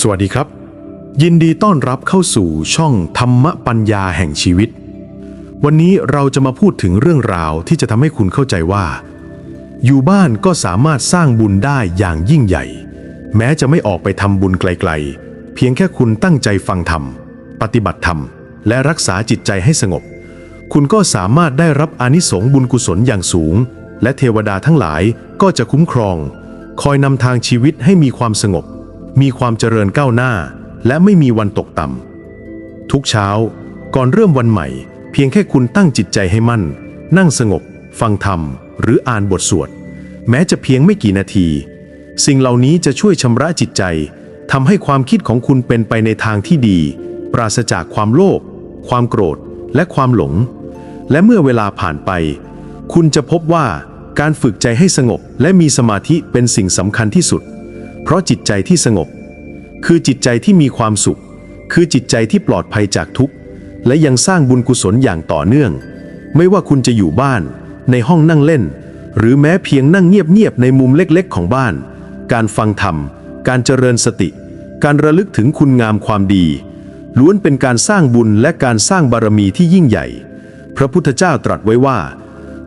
สวัสดีครับ ยินดีต้อนรับเข้าสู่ช่องธรรมปัญญาแห่งชีวิต วันนี้เราจะมาพูดถึงเรื่องราวที่จะทำให้คุณเข้าใจว่า อยู่บ้านก็สามารถสร้างบุญได้อย่างยิ่งใหญ่ แม้จะไม่ออกไปทำบุญไกลๆ เพียงแค่คุณตั้งใจฟังธรรม ปฏิบัติธรรม และรักษาจิตใจให้สงบ คุณก็สามารถได้รับอานิสงส์บุญกุศลอย่างสูง และเทวดาทั้งหลายก็จะคุ้มครอง คอยนำทางชีวิตให้มีความสงบ มีความเจริญก้าวหน้า และไม่มีวันตกต่ำทุกเช้า ก่อนเริ่มวันใหม่ เพียงแค่คุณตั้งจิตใจให้มั่น นั่งสงบ ฟังธรรม หรืออ่านบทสวด แม้จะเพียงไม่กี่นาที สิ่งเหล่านี้จะช่วยชำระจิตใจทำให้ความคิดของคุณเป็นไปในทางที่ดี ปราศจากความโลภความโกรธ และความหลง และเมื่อเวลาผ่านไป คุณจะพบว่าการฝึกใจให้สงบและมีสมาธิเป็นสิ่งสำคัญที่สุด เพราะจิตใจที่สงบ คือจิตใจที่มีความสุข คือจิตใจที่ปลอดภัยจากทุกข์ และยังสร้างบุญกุศลอย่างต่อเนื่อง ไม่ว่าคุณจะอยู่บ้าน ในห้องนั่งเล่น หรือแม้เพียงนั่งเงียบๆในมุมเล็กๆ ของบ้าน การฟังธรรม การเจริญสติ การระลึกถึงคุณงามความดี ล้วนเป็นการสร้างบุญและการสร้างบารมีที่ยิ่งใหญ่ พระพุทธเจ้าตรัสไว้ว่า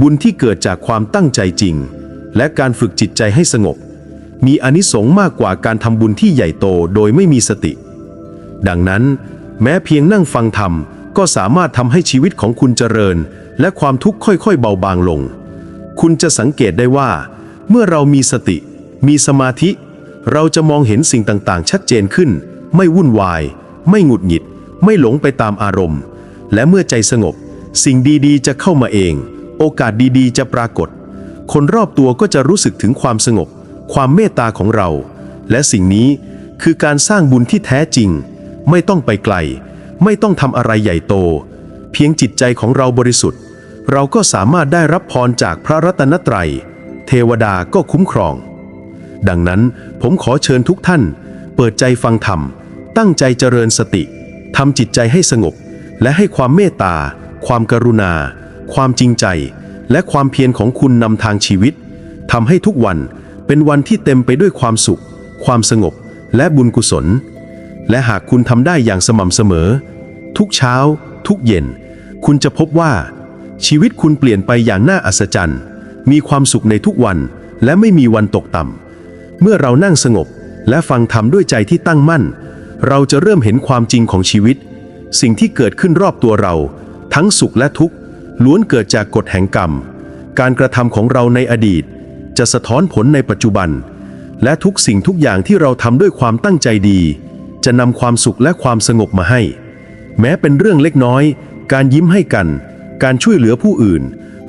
บุญที่เกิดจากความตั้งใจจริง และการฝึกจิตใจให้สงบ มีอนิสงส์มากกว่าการทำบุญที่ใหญ่โตโดยไม่มีสติ ดังนั้น แม้เพียงนั่งฟังธรรม ก็สามารถทำให้ชีวิตของคุณเจริญ และความทุกข์ค่อยๆเบาบางลง คุณจะสังเกตได้ว่า เมื่อเรามีสติ มีสมาธิ เราจะมองเห็นสิ่งต่างๆ ชัดเจนขึ้น ไม่วุ่นวาย ไม่หงุดหงิด ไม่หลงไปตามอารมณ์ และเมื่อใจสงบ สิ่งดีๆ จะเข้ามาเอง โอกาสดีๆ จะปรากฏ คนรอบตัวก็จะรู้สึกถึงความสงบ ความเมตตาของเรา และสิ่งนี้คือการสร้างบุญที่แท้จริง ไม่ต้องไปไกล ไม่ต้องทำอะไรใหญ่โต เพียงจิตใจของเราบริสุทธิ์ เราก็สามารถได้รับพรจากพระรัตนตรัย เทวดาก็คุ้มครอง ดังนั้นผมขอเชิญทุกท่าน เปิดใจฟังธรรม ตั้งใจเจริญสติทำจิตใจให้สงบ และให้ความเมตตา ความกรุณา ความจริงใจ และความเพียรของคุณนำทางชีวิตทำให้ทุกวัน เป็นวันที่เต็มไปด้วยความสุข ความสงบ และบุญกุศล และหากคุณทำได้อย่างสม่ำเสมอ ทุกเช้า ทุกเย็น คุณจะพบว่า ชีวิตคุณเปลี่ยนไปอย่างน่าอัศจรรย์ มีความสุขในทุกวัน และไม่มีวันตกต่ำเมื่อเรานั่งสงบและฟังธรรมด้วยใจที่ตั้งมั่น เราจะเริ่มเห็นความจริงของชีวิต สิ่งที่เกิดขึ้นรอบตัวเรา ทั้งสุขและทุกข์ล้วนเกิดจากกฎแห่งกรรม การกระทำของเราในอดีต จะสะท้อนผลในปัจจุบัน และทุกสิ่งทุกอย่างที่เราทำด้วยความตั้งใจดี จะนำความสุขและความสงบมาให้ แม้เป็นเรื่องเล็กน้อย การยิ้มให้กัน การช่วยเหลือผู้อื่น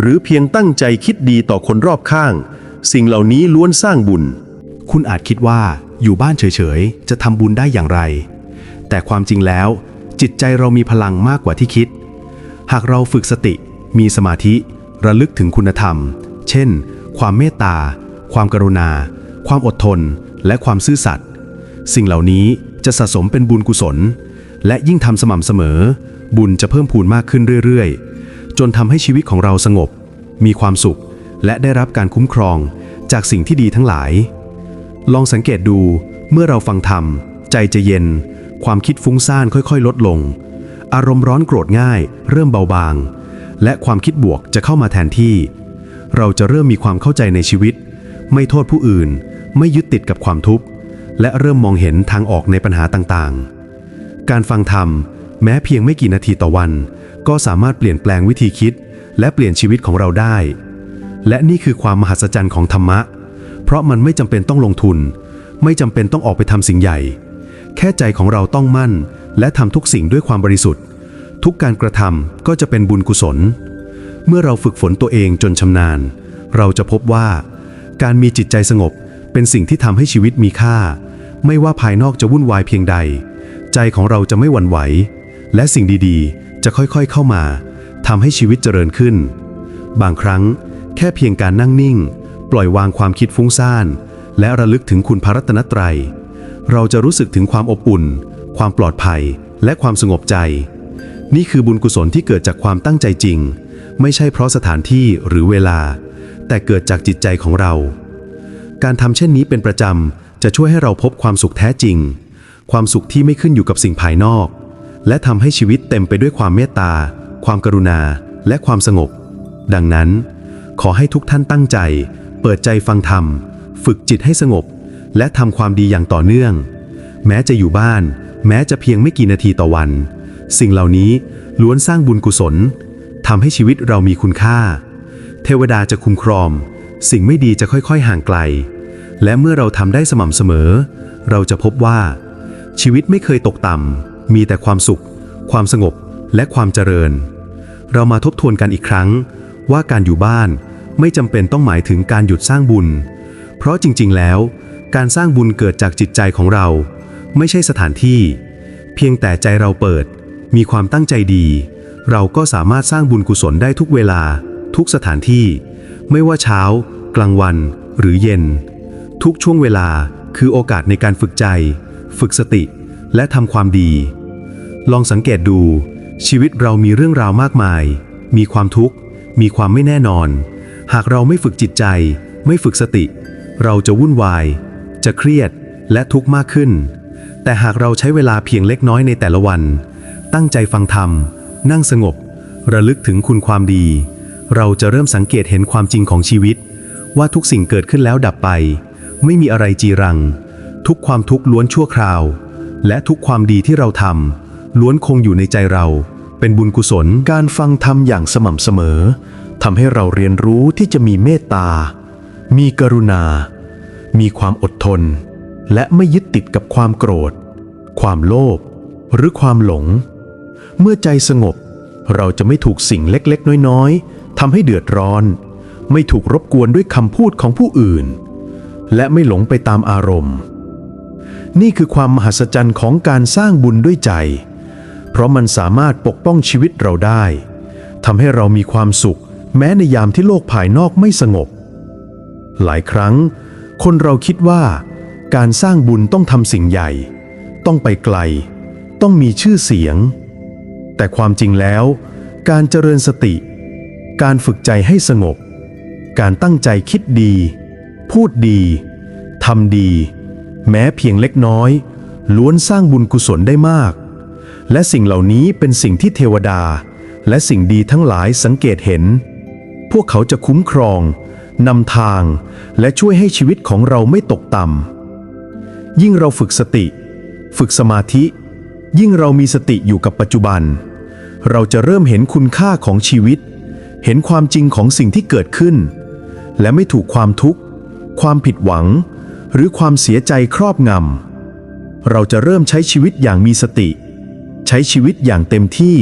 หรือเพียงตั้งใจคิดดีต่อคนรอบข้าง สิ่งเหล่านี้ล้วนสร้างบุญ คุณอาจคิดว่าอยู่บ้านเฉยๆ จะทำบุญได้อย่างไร แต่ความจริงแล้ว จิตใจเรามีพลังมากกว่าที่คิด หากเราฝึกสติ มีสมาธิ ระลึกถึงคุณธรรม เช่น ความเมตตา ความกรุณา ความอดทน และความซื่อสัตย์สิ่งเหล่านี้จะสะสมเป็นบุญกุศล และยิ่งทำสม่ำเสมอ บุญจะเพิ่มพูนมากขึ้นเรื่อยๆ จนทำให้ชีวิตของเราสงบ มีความสุข และได้รับการคุ้มครองจากสิ่งที่ดีทั้งหลาย ลองสังเกตดูเมื่อเราฟังธรรม ใจจะเย็น ความคิดฟุ้งซ่านค่อยๆ ลดลง อารมณ์ร้อนโกรธง่าย เริ่มเบาบาง และความคิดบวกจะเข้ามาแทนที่ เราจะเริ่มมีความเข้าใจในชีวิต ไม่โทษผู้อื่น ไม่ยึดติดกับความทุกข์ และเริ่มมองเห็นทางออกในปัญหาต่างๆ การฟังธรรม แม้เพียงไม่กี่นาทีต่อวัน ก็สามารถเปลี่ยนแปลงวิธีคิด และเปลี่ยนชีวิตของเราได้ และนี่คือความมหัศจรรย์ของธรรมะ เพราะมันไม่จำเป็นต้องลงทุน ไม่จำเป็นต้องออกไปทำสิ่งใหญ่ แค่ใจของเราต้องมั่น และทำทุกสิ่งด้วยความบริสุทธิ์ ทุกการกระทำก็จะเป็นบุญกุศล เมื่อเราฝึกฝนตัวเองจนชำนาญ เราจะพบว่า การมีจิตใจสงบเป็นสิ่งที่ทำให้ชีวิตมีค่า ไม่ว่าภายนอกจะวุ่นวายเพียงใด ใจของเราจะไม่หวั่นไหว และสิ่งดีๆ จะค่อยๆเข้ามาทำให้ชีวิตเจริญขึ้น บางครั้งแค่เพียงการนั่งนิ่ง ปล่อยวางความคิดฟุ้งซ่าน และระลึกถึงคุณพระรัตนตรัย เราจะรู้สึกถึงความอบอุ่น ความปลอดภัย และความสงบใจ นี่คือบุญกุศลที่เกิดจากความตั้งใจจริง ไม่ใช่เพราะสถานที่หรือเวลา แต่เกิดจากจิตใจของเรา การทำเช่นนี้เป็นประจำจะช่วยให้เราพบความสุขแท้จริง ความสุขที่ไม่ขึ้นอยู่กับสิ่งภายนอก และทำให้ชีวิตเต็มไปด้วยความเมตตา ความกรุณา และความสงบ ดังนั้น ขอให้ทุกท่านตั้งใจ เปิดใจฟังธรรม ฝึกจิตให้สงบ และทำความดีอย่างต่อเนื่อง แม้จะอยู่บ้าน แม้จะเพียงไม่กี่นาทีต่อวัน สิ่งเหล่านี้ล้วนสร้างบุญกุศล ทำให้ชีวิตเรามีคุณค่า เทวดาจะคุ้มครองสิ่งไม่ดีจะค่อยๆห่างไกล และเมื่อเราทำได้สม่ำเสมอ เราจะพบว่า ชีวิตไม่เคยตกต่ำมีแต่ความสุข ความสงบและความเจริญ เรามาทบทวนกันอีกครั้ง ว่าการอยู่บ้านไม่จำเป็นต้องหมายถึงการหยุดสร้างบุญ เพราะจริงๆแล้ว การสร้างบุญเกิดจากจิตใจของเรา ไม่ใช่สถานที่ เพียงแต่ใจเราเปิด มีความตั้งใจดี เราก็สามารถสร้างบุญกุศลได้ทุกเวลา ทุกสถานที่ ไม่ว่าเช้า กลางวัน หรือเย็น ทุกช่วงเวลาคือโอกาสในการฝึกใจ ฝึกสติ และทำความดี ลองสังเกตดู ชีวิตเรามีเรื่องราวมากมาย มีความทุกข์ มีความไม่แน่นอน หากเราไม่ฝึกจิตใจ ไม่ฝึกสติ เราจะวุ่นวาย จะเครียดและทุกข์มากขึ้น แต่หากเราใช้เวลาเพียงเล็กน้อยในแต่ละวัน ตั้งใจฟังธรรม นั่งสงบ ระลึกถึงคุณความดี เราจะเริ่มสังเกตเห็นความจริงของชีวิต ว่าทุกสิ่งเกิดขึ้นแล้วดับไป ไม่มีอะไรจีรัง ทุกความทุกข์ล้วนชั่วคราว และทุกความดีที่เราทำล้วนคงอยู่ในใจเรา เป็นบุญกุศลการฟังธรรมอย่างสม่ำเสมอทำให้เราเรียนรู้ที่จะมีเมตตา มีกรุณา มีความอดทน และไม่ยึดติดกับความโกรธ ความโลภหรือความหลง เมื่อใจสงบ เราจะไม่ถูกสิ่งเล็กๆ น้อยๆทำให้เดือดร้อน ไม่ถูกรบกวนด้วยคำพูดของผู้อื่น และไม่หลงไปตามอารมณ์ นี่คือความมหัศจรรย์ของการสร้างบุญด้วยใจ เพราะมันสามารถปกป้องชีวิตเราได้ทำให้เรามีความสุข แม้ในยามที่โลกภายนอกไม่สงบ หลายครั้ง คนเราคิดว่า การสร้างบุญต้องทำสิ่งใหญ่ ต้องไปไกล ต้องมีชื่อเสียง แต่ความจริงแล้ว การเจริญสติ การฝึกใจให้สงบ การตั้งใจคิดดี พูดดีทำดี แม้เพียงเล็กน้อย ล้วนสร้างบุญกุศลได้มาก และสิ่งเหล่านี้เป็นสิ่งที่เทวดา และสิ่งดีทั้งหลายสังเกตเห็น พวกเขาจะคุ้มครองนำทาง และช่วยให้ชีวิตของเราไม่ตกต่ำยิ่งเราฝึกสติ ฝึกสมาธิ ยิ่งเรามีสติอยู่กับปัจจุบัน เราจะเริ่มเห็นคุณค่าของชีวิต เห็นความจริงของสิ่งที่เกิดขึ้น และไม่ถูกความทุกข์ ความผิดหวัง หรือความเสียใจครอบงำ เราจะเริ่มใช้ชีวิตอย่างมีสติ ใช้ชีวิตอย่างเต็มที่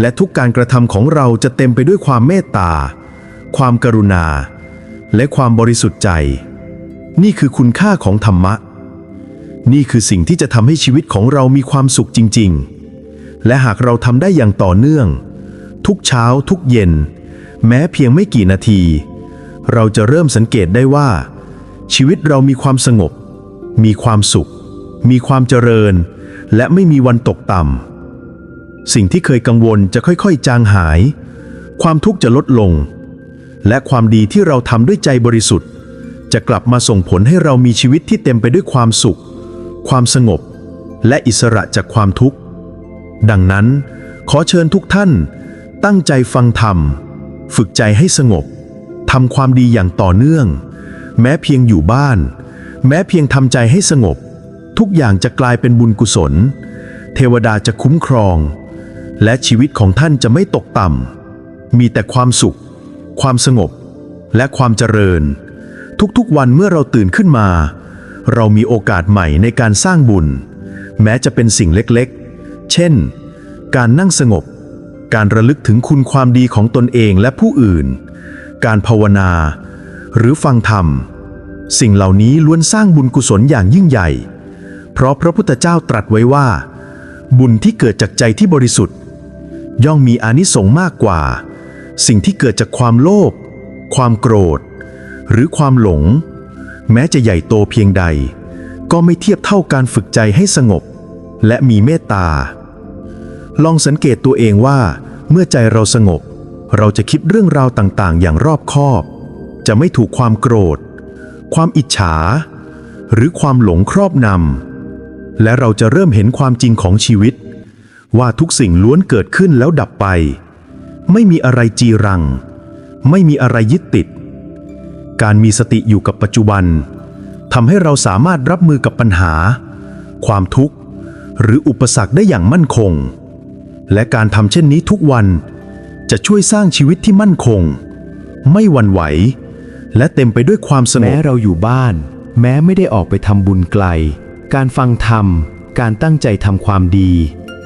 และทุกการกระทำของเราจะเต็มไปด้วยความเมตตา ความกรุณา และความบริสุทธิ์ใจ นี่คือคุณค่าของธรรมะ นี่คือสิ่งที่จะทำให้ชีวิตของเรามีความสุขจริง ๆ และหากเราทำได้อย่างต่อเนื่อง ทุกเช้าทุกเย็น แม้เพียงไม่กี่นาที เราจะเริ่มสังเกตได้ว่า ชีวิตเรามีความสงบ มีความสุข มีความเจริญ และไม่มีวันตกต่ำสิ่งที่เคยกังวลจะค่อยๆ จางหาย ความทุกข์จะลดลง และความดีที่เราทำด้วยใจบริสุทธิ์ จะกลับมาส่งผลให้เรามีชีวิตที่เต็มไปด้วยความสุข ความสงบ และอิสระจากความทุกข์ ดังนั้น ขอเชิญทุกท่าน ตั้งใจฟังธรรม ฝึกใจให้สงบทำความดีอย่างต่อเนื่อง แม้เพียงอยู่บ้าน แม้เพียงทำใจให้สงบ ทุกอย่างจะกลายเป็นบุญกุศล เทวดาจะคุ้มครอง และชีวิตของท่านจะไม่ตกต่ำมีแต่ความสุข ความสงบ และความเจริญ ทุกๆวันเมื่อเราตื่นขึ้นมา เรามีโอกาสใหม่ในการสร้างบุญ แม้จะเป็นสิ่งเล็กๆ เช่น การนั่งสงบ การระลึกถึงคุณความดีของตนเองและผู้อื่น การภาวนา หรือฟังธรรม สิ่งเหล่านี้ล้วนสร้างบุญกุศลอย่างยิ่งใหญ่ เพราะพระพุทธเจ้าตรัสไว้ว่า บุญที่เกิดจากใจที่บริสุทธิ์ ย่อมมีอานิสงส์มากกว่า สิ่งที่เกิดจากความโลภความโกรธ หรือความหลง แม้จะใหญ่โตเพียงใด ก็ไม่เทียบเท่าการฝึกใจให้สงบ และมีเมตตา ลองสังเกตตัวเองว่า เมื่อใจเราสงบ เราจะคิดเรื่องราวต่างๆ อย่างรอบคอบ จะไม่ถูกความโกรธ ความอิจฉา หรือความหลงครอบนำและเราจะเริ่มเห็นความจริงของชีวิต ว่าทุกสิ่งล้วนเกิดขึ้นแล้วดับไป ไม่มีอะไรจีรัง ไม่มีอะไรยึดติด การมีสติอยู่กับปัจจุบันทำให้เราสามารถรับมือกับปัญหา ความทุกข์ หรืออุปสรรคได้อย่างมั่นคง และการทำเช่นนี้ทุกวันจะช่วยสร้างชีวิตที่มั่นคง ไม่หวั่นไหว และเต็มไปด้วยความสงบแม้เราอยู่บ้าน แม้ไม่ได้ออกไปทำบุญไกล การฟังธรรม การตั้งใจทำความดี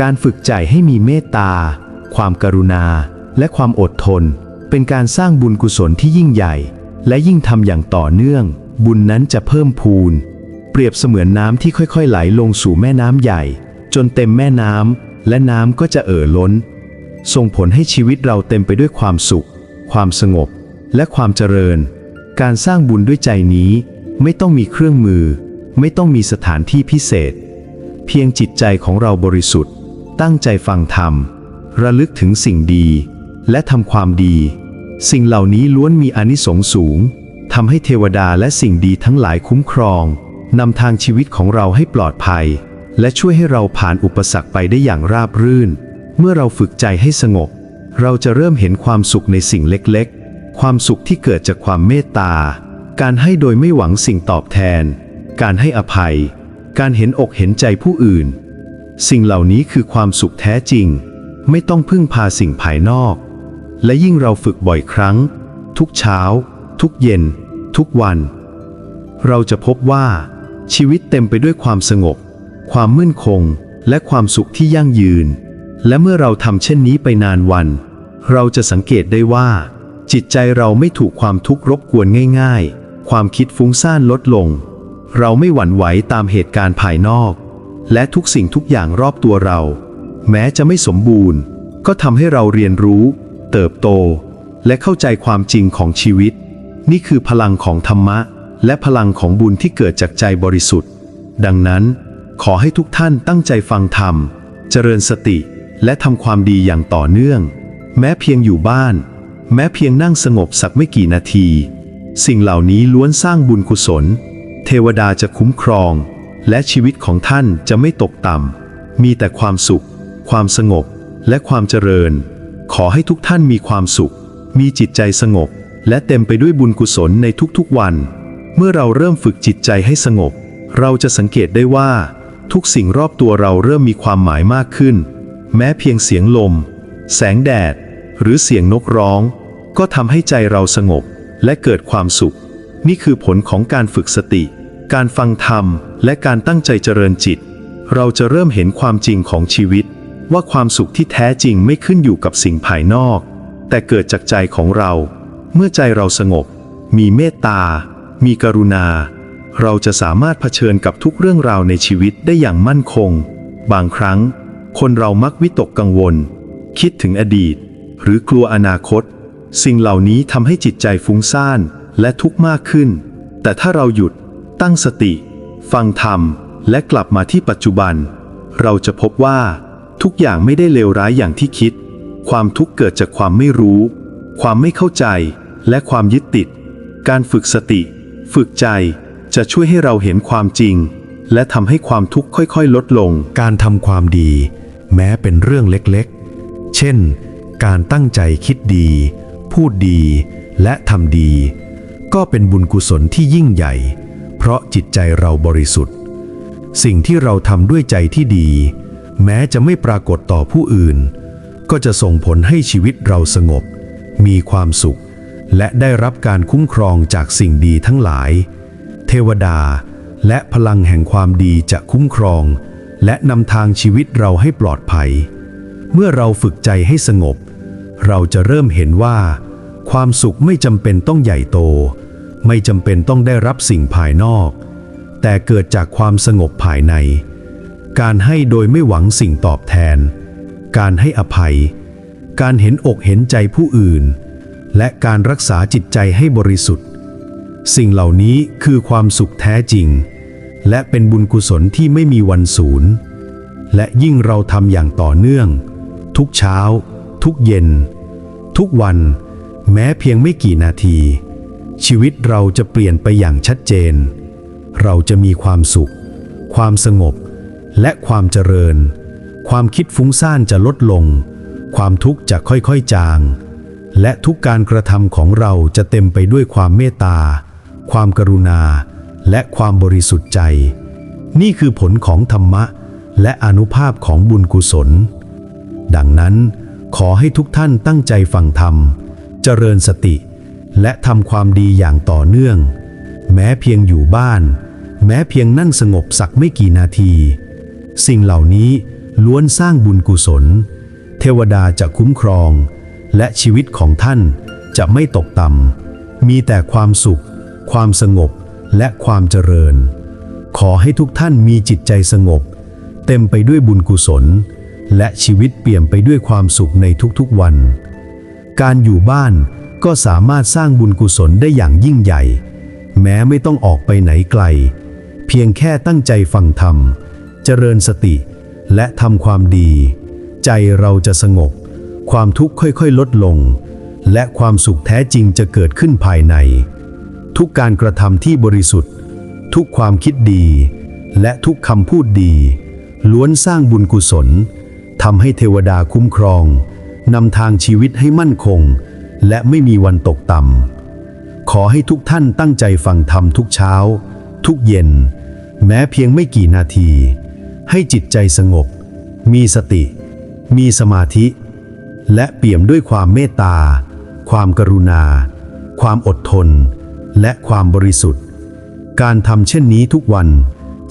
การฝึกใจให้มีเมตตา ความกรุณา และความอดทน เป็นการสร้างบุญกุศลที่ยิ่งใหญ่ และยิ่งทำอย่างต่อเนื่อง บุญนั้นจะเพิ่มพูน เปรียบเสมือนน้ำที่ค่อยๆ ไหลลงสู่แม่น้ำใหญ่ จนเต็มแม่น้ำและน้ำก็จะเอ่อล้น ส่งผลให้ชีวิตเราเต็มไปด้วยความสุข ความสงบ และความเจริญ การสร้างบุญด้วยใจนี้ ไม่ต้องมีเครื่องมือ ไม่ต้องมีสถานที่พิเศษ เพียงจิตใจของเราบริสุทธิ์ ตั้งใจฟังธรรม ระลึกถึงสิ่งดี และทำความดี สิ่งเหล่านี้ล้วนมีอนิสงส์สูงทำให้เทวดาและสิ่งดีทั้งหลายคุ้มครองนำทางชีวิตของเราให้ปลอดภัย และช่วยให้เราผ่านอุปสรรคไปได้อย่างราบรื่น เมื่อเราฝึกใจให้สงบ เราจะเริ่มเห็นความสุขในสิ่งเล็กๆ ความสุขที่เกิดจากความเมตตา การให้โดยไม่หวังสิ่งตอบแทน การให้อภัย การเห็นอกเห็นใจผู้อื่น สิ่งเหล่านี้คือความสุขแท้จริง ไม่ต้องพึ่งพาสิ่งภายนอก และยิ่งเราฝึกบ่อยครั้ง ทุกเช้า ทุกเย็น ทุกวัน เราจะพบว่า ชีวิตเต็มไปด้วยความสงบ ความมั่นคง และความสุขที่ยั่งยืน และเมื่อเราทำเช่นนี้ไปนานวัน เราจะสังเกตได้ว่า จิตใจเราไม่ถูกความทุกข์รบกวนง่าย ๆ ความคิดฟุ้งซ่านลดลง เราไม่หวั่นไหวตามเหตุการณ์ภายนอก และทุกสิ่งทุกอย่างรอบตัวเรา แม้จะไม่สมบูรณ์ ก็ทำให้เราเรียนรู้ เติบโต และเข้าใจความจริงของชีวิต นี่คือพลังของธรรมะ และพลังของบุญที่เกิดจากใจบริสุทธิ์ ดังนั้น ขอให้ทุกท่านตั้งใจฟังธรรม เจริญสติ และทำความดีอย่างต่อเนื่อง แม้เพียงอยู่บ้าน แม้เพียงนั่งสงบสักไม่กี่นาที สิ่งเหล่านี้ล้วนสร้างบุญกุศล เทวดาจะคุ้มครอง และชีวิตของท่านจะไม่ตกต่ำมีแต่ความสุข ความสงบ และความเจริญ ขอให้ทุกท่านมีความสุข มีจิตใจสงบ และเต็มไปด้วยบุญกุศลในทุกๆวัน เมื่อเราเริ่มฝึกจิตใจให้สงบ เราจะสังเกตได้ว่า ทุกสิ่งรอบตัวเราเริ่มมีความหมายมากขึ้น แม้เพียงเสียงลม แสงแดด หรือเสียงนกร้อง ก็ทำให้ใจเราสงบและเกิดความสุข นี่คือผลของการฝึกสติ การฟังธรรม และการตั้งใจเจริญจิต เราจะเริ่มเห็นความจริงของชีวิต ว่าความสุขที่แท้จริงไม่ขึ้นอยู่กับสิ่งภายนอก แต่เกิดจากใจของเรา เมื่อใจเราสงบ มีเมตตา มีกรุณา เราจะสามารถเผชิญกับทุกเรื่องราวในชีวิตได้อย่างมั่นคง บางครั้ง คนเรามักวิตกกังวล คิดถึงอดีต หรือกลัวอนาคต สิ่งเหล่านี้ทำให้จิตใจฟุ้งซ่านและทุกข์มากขึ้น แต่ถ้าเราหยุด ตั้งสติ ฟังธรรม และกลับมาที่ปัจจุบัน เราจะพบว่า ทุกอย่างไม่ได้เลวร้ายอย่างที่คิด ความทุกข์เกิดจากความไม่รู้ ความไม่เข้าใจ และความยึดติด การฝึกสติ ฝึกใจ จะช่วยให้เราเห็นความจริง และทำให้ความทุกข์ค่อยๆ ลดลง การทำความดี แม้เป็นเรื่องเล็กๆ เช่น การตั้งใจคิดดี พูดดีและทำดี ก็เป็นบุญกุศลที่ยิ่งใหญ่ เพราะจิตใจเราบริสุทธิ์ สิ่งที่เราทำด้วยใจที่ดี แม้จะไม่ปรากฏต่อผู้อื่น ก็จะส่งผลให้ชีวิตเราสงบ มีความสุข และได้รับการคุ้มครองจากสิ่งดีทั้งหลาย เทวดาและพลังแห่งความดีจะคุ้มครอง และนำทางชีวิตเราให้ปลอดภัย เมื่อเราฝึกใจให้สงบ เราจะเริ่มเห็นว่า ความสุขไม่จำเป็นต้องใหญ่โต ไม่จำเป็นต้องได้รับสิ่งภายนอก แต่เกิดจากความสงบภายใน การให้โดยไม่หวังสิ่งตอบแทน การให้อภัย การเห็นอกเห็นใจผู้อื่น และการรักษาจิตใจให้บริสุทธิ์ สิ่งเหล่านี้คือความสุขแท้จริง และเป็นบุญกุศลที่ไม่มีวันสูญ และยิ่งเราทำอย่างต่อเนื่อง ทุกเช้า ทุกเย็น ทุกวัน แม้เพียงไม่กี่นาที ชีวิตเราจะเปลี่ยนไปอย่างชัดเจน เราจะมีความสุข ความสงบ และความเจริญ ความคิดฟุ้งซ่านจะลดลง ความทุกข์จะค่อยๆจาง และทุกการกระทำของเราจะเต็มไปด้วยความเมตตา ความกรุณา และความบริสุทธิ์ใจ นี่คือผลของธรรมะ และอนุภาพของบุญกุศล ดังนั้นขอให้ทุกท่านตั้งใจฟังธรรม เจริญสติ และทำความดีอย่างต่อเนื่อง แม้เพียงอยู่บ้าน แม้เพียงนั่งสงบสักไม่กี่นาที สิ่งเหล่านี้ล้วนสร้างบุญกุศล เทวดาจะคุ้มครอง และชีวิตของท่านจะไม่ตกต่ำมีแต่ความสุข ความสงบและความเจริญ ขอให้ทุกท่านมีจิตใจสงบ เต็มไปด้วยบุญกุศล และชีวิตเปี่ยมไปด้วยความสุขในทุกๆวัน การอยู่บ้านก็สามารถสร้างบุญกุศลได้อย่างยิ่งใหญ่ แม้ไม่ต้องออกไปไหนไกล เพียงแค่ตั้งใจฟังธรรม เจริญสติ และทำความดี ใจเราจะสงบ ความทุกข์ค่อยๆ ลดลง และความสุขแท้จริงจะเกิดขึ้นภายใน ทุกการกระทำที่บริสุทธิ์ ทุกความคิดดี และทุกคำพูดดี ล้วนสร้างบุญกุศลทำให้เทวดาคุ้มครองนำทางชีวิตให้มั่นคง และไม่มีวันตกต่ำขอให้ทุกท่านตั้งใจฟังธรรมทุกเช้า ทุกเย็น แม้เพียงไม่กี่นาที ให้จิตใจสงบ มีสติ มีสมาธิ และเปี่ยมด้วยความเมตตา ความกรุณา ความอดทน และความบริสุทธิ์ การทำเช่นนี้ทุกวัน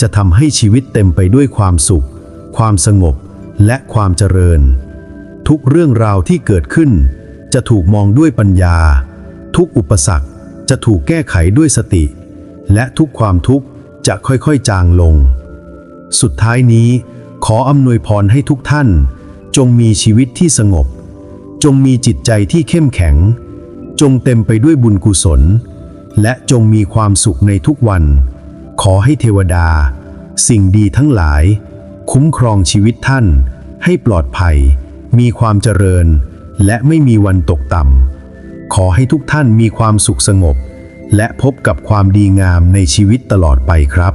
จะทำให้ชีวิตเต็มไปด้วยความสุข ความสงบ และความเจริญ ทุกเรื่องราวที่เกิดขึ้น จะถูกมองด้วยปัญญา ทุกอุปสรรคจะถูกแก้ไขด้วยสติ และทุกความทุกข์จะค่อยๆ จางลง สุดท้ายนี้ ขออำนวยพรให้ทุกท่าน จงมีชีวิตที่สงบ จงมีจิตใจที่เข้มแข็ง จงเต็มไปด้วยบุญกุศล และจงมีความสุขในทุกวัน ขอให้เทวดา สิ่งดีทั้งหลาย คุ้มครองชีวิตท่าน ให้ปลอดภัย มีความเจริญ และไม่มีวันตกต่ำขอให้ทุกท่านมีความสุขสงบ และพบกับความดีงามในชีวิตตลอดไปครับ